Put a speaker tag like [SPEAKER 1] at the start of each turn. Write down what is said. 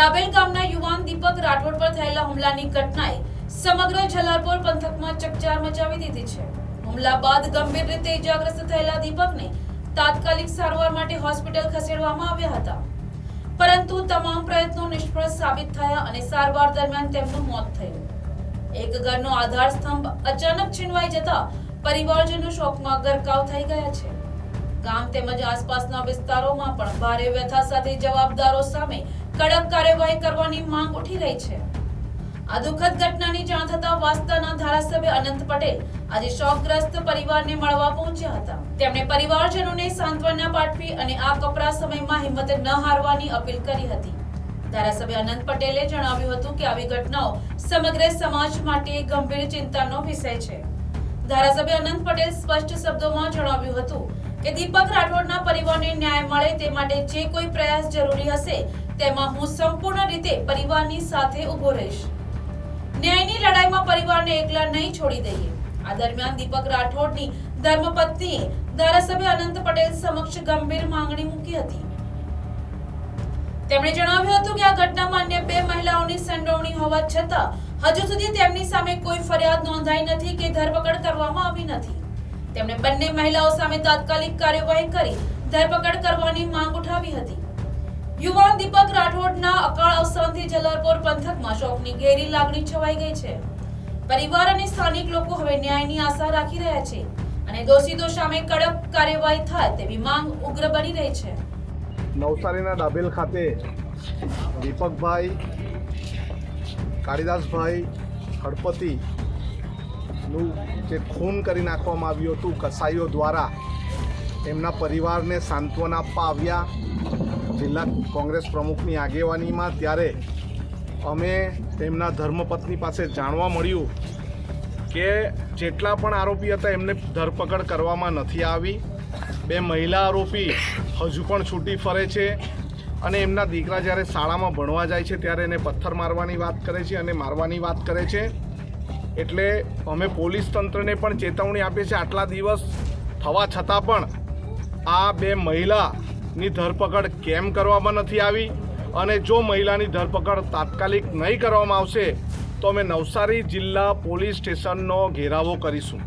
[SPEAKER 1] ડાબેલ ગામના યુવાન દીપક રાઠોડ પર થયેલા હુમલાની ઘટનાએ સમગ્ર જલાલપોર પંથકમાં ચકચાર મચાવી દીધી છે. હુમલા બાદ ગંભીર રીતે ઇજાગ્રસ્ત થયેલા દીપકને તાત્કાલિક સારવાર માટે હોસ્પિટલ ખસેડવામાં આવ્યા હતા. પરંતુ તમામ પ્રયત્નો નિષ્ફળ સાબિત થયા અને સારવાર દરમિયાન તેમનું મોત થયું. એક ઘરનો આધાર સ્તંભ અચાનક છીનવાઈ જતા પરિવારજનો શોકમાં ગરકાવ થઈ ગયા છે. ગામ તેમજ આસપાસના વિસ્તારોમાં પણ ભારે વ્યથા સાથે જવાબદારો સામે કડક કાર્યવાહી કરવાની માંગ ઉઠી રહી છે. આ દુઃખદ ઘટનાની જાણ થતા વાસ્તાના ધારાસભ્ય અનંત પટેલ આજે શોકગ્રસ્ત પરિવારને મળવા પહોંચ્યા હતા. તેમણે પરિવારજનોને સાંત્વના પાઠવી અને આ કપરા સમયમાં હિંમત ન હારવાની અપીલ કરી હતી. ધારાસભ્ય અનંત પટેલે જણાવ્યું હતું કે આવી ઘટનાઓ સમગ્ર સમાજ માટે ગંભીર ચિંતાનો વિષય છે. ધારાસભ્ય અનંત પટેલ સ્પષ્ટ શબ્દોમાં જણાવ્યું હતું કે દીપક રાઠોડના પરિવારને ન્યાય મળે તે માટે જે કોઈ પ્રયાસ જરૂરી હશે તેમાં હું સંપૂર્ણ રીતે પરિવારની સાથે ઊભો રહીશ. ન્યાયની લડાઈમાં પરિવારને એકલા નહીં છોડી દઈએ. આ દરમિયાન દીપક રાઠોડની ધર્મપત્નીએ ધારાસભ્ય અનંત પટેલ સમક્ષ ગંભીર માંગણી મૂકી હતી. તેમણે જણાવ્યું હતું કે આ ઘટનામાં અન્ય બે મહિલાઓની સંડોવણી હોવા છતાં, હજુ સુધી તેમની સામે કોઈ ફરિયાદ નોંધાઈ નથી કે ધરપકડ કરવામાં આવી નથી. તેમણે બંને મહિલાઓ સામે તાત્કાલિક કાર્યવાહી કરી ધરપકડ કરવાની માંગ ઉઠાવી હતી. દીપક રાઠોડના અકાળ અવસાનથી જલાલપોર પંથકમાં શોકની ઘેરી લાગણી છવાઈ ગઈ છે. પરિવાર અને સ્થાનિક લોકો હવે ન્યાયની આશા રાખી રહ્યા છે અને દોષિતો સામે કડક કાર્યવાહી થાય તેવી માંગ ઉગ્ર બની રહી છે.
[SPEAKER 2] નવસારીના ડાબેલ ખાતે દીપકભાઈ, કાળીદાસભાઈ હળપતિ નું જે ખૂન કરી નાખવામાં આવ્યું હતું, કસાઈઓ દ્વારા એમના પરિવારને સાંત્વના આપવા આવ્યા. જિલ્લા કોંગ્રેસ પ્રમુખની આગેવાનીમાં ત્યારે અમે તેમના ધર્મપત્ની પાસે જાણવા મળ્યું કે જેટલા પણ આરોપી હતા એમને ધરપકડ કરવામાં નથી આવી. બે મહિલા આરોપી હજુ પણ છૂટી ફરે છે અને એમના દીકરા જ્યારે શાળામાં ભણવા જાય છે ત્યારે એને પથ્થર મારવાની વાત કરે છે અને મારવાની વાત કરે છે. એટલે અમે પોલીસ તંત્રને પણ ચેતવણી આપીએ છીએ. આટલા દિવસ થવા છતાં પણ આ બે મહિલાની ધરપકડ કેમ કરવામાં નથી આવી? અને જો મહિલાની ધરપકડ તાત્કાલિક નહીં કરવામાં આવશે, તો અમે નવસારી જિલ્લા પોલીસ સ્ટેશનનો ઘેરાવો કરીશું.